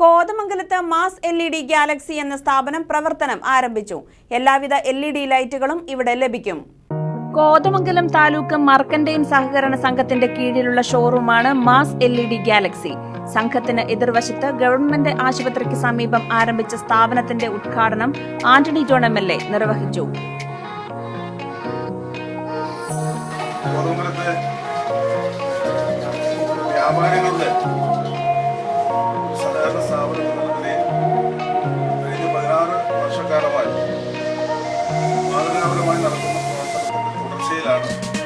കോതമംഗലത്ത് Mass L E D Galaxy എന്ന സ്ഥാപനം പ്രവർത്തനം ആരംഭിച്ചു. എല്ലാവിധ എൽ ഇ ഡി ലൈറ്റുകളും ഇവിടെ ലഭിക്കും. കോതമംഗലം താലൂക്ക് മർക്കന്റൈൻ സഹകരണ സംഘത്തിന്റെ കീഴിലുള്ള ഷോറൂമാണ് Mass L E D Galaxy. സംഘത്തിന് എതിർവശത്ത് ഗവൺമെന്റ് ആശുപത്രിക്ക് സമീപം ആരംഭിച്ച സ്ഥാപനത്തിന്റെ ഉദ്ഘാടനം Antony John M L A നിർവഹിച്ചു. കോതമംഗലത്തെ വ്യാപാരികളുടെ മാതൃകാപരമായി നടത്തുന്ന പ്രവർത്തനത്തിന്റെ തുടർച്ചയിലാണ്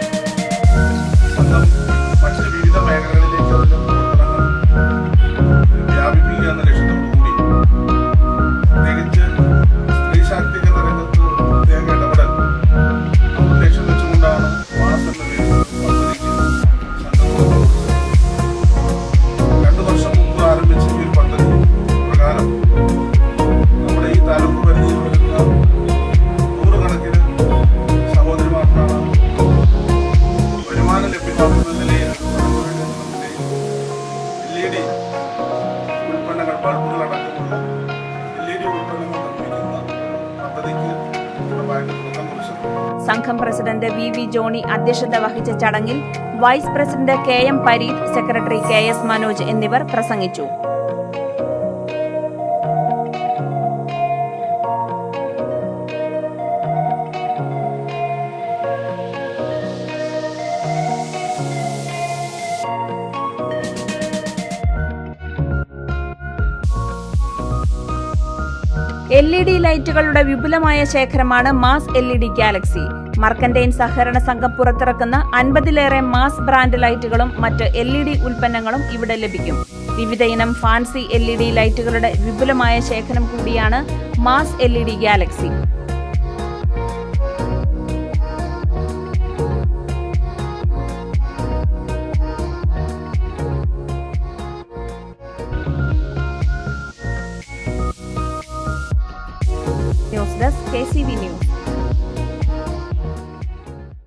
സംഘം പ്രസിഡന്റ് വി വി ജോണി അധ്യക്ഷത വഹിച്ച ചടങ്ങിൽ vice president K M Pareeth secretary K S Manoj എന്നിവർ പ്രസംഗിച്ചു. എൽ ഇ ഡി ലൈറ്റുകളുടെ വിപുലമായ ശേഖരമാണ് Mass L E D Galaxy. Mercantile സഹകരണ സംഘം പുറത്തിറക്കുന്ന അൻപതിലേറെ മാസ് ബ്രാൻഡ് ലൈറ്റുകളും മറ്റ് എൽ ഇ ഡി ഉൽപ്പന്നങ്ങളും ഇവിടെ ലഭിക്കും. വിവിധ ഇനം ഫാൻസി എൽ ഇ ഡി ലൈറ്റുകളുടെ വിപുലമായ ശേഖരം കൂടിയാണ് Mass L E D Galaxy. News desk K C V news.